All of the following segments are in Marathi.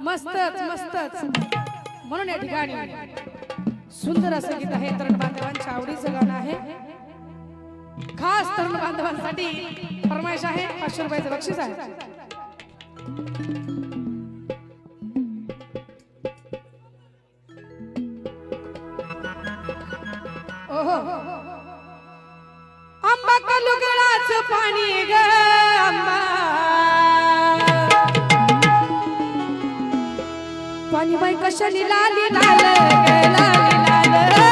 मस्तच मस्तच. म्हणून या ठिकाणी सुंदर असं गीत आहे तरुण बांधवांच्या आवडीचं गाणं आहे. खास तरुण बांधवांसाठी फरमाईश आहे पाचशे रुपयाचं बक्षीस आहे. आंबा कलुगळाच पाणी ग आंबा. पाणी बाई कशाने लाली लाल ग लाल.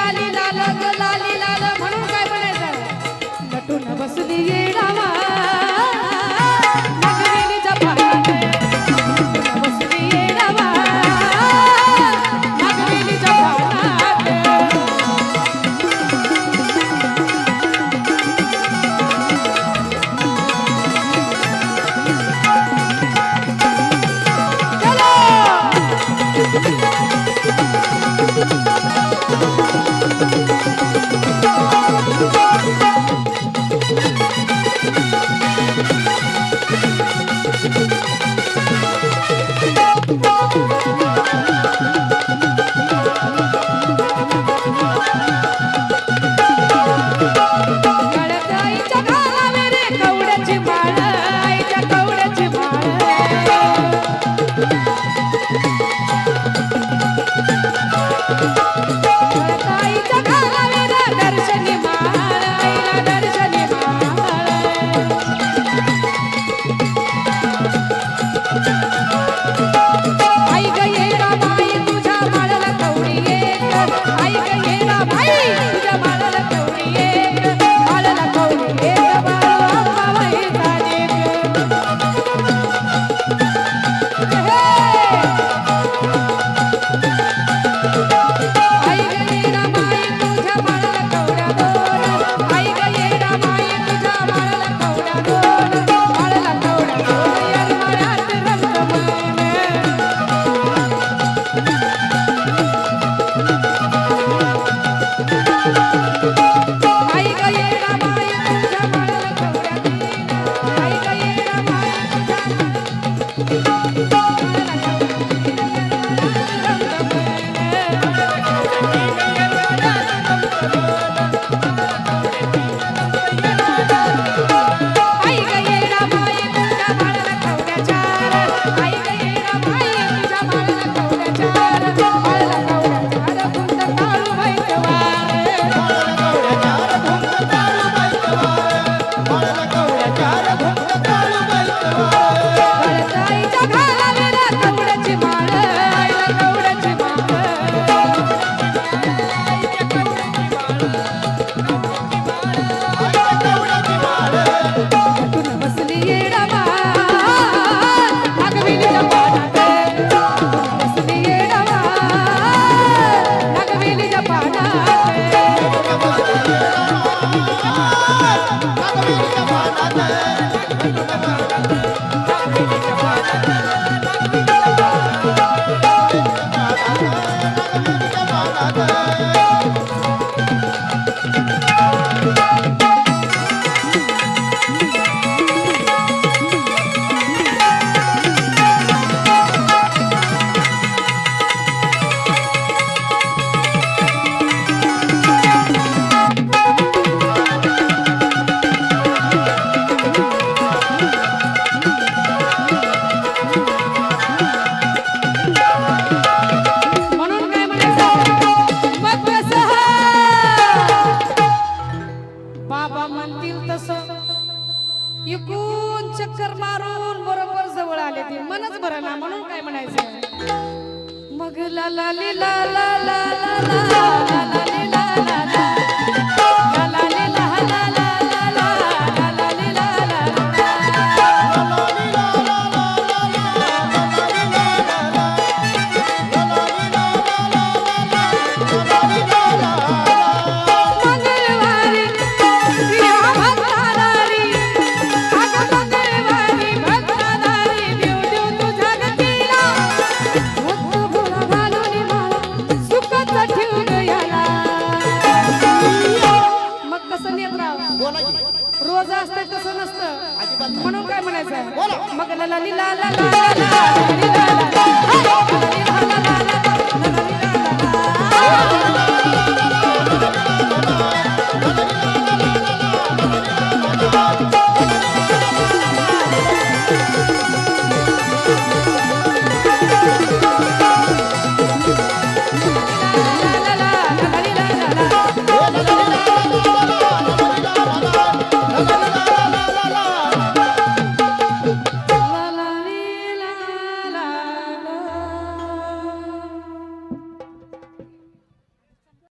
लाली लाल लाली लाल म्हणून काय म्हणायचं? नटून बसली येडावा. नगरीली যোগ লা লা লা লা লা লা म्हणून काय म्हणायचं मग लला लिला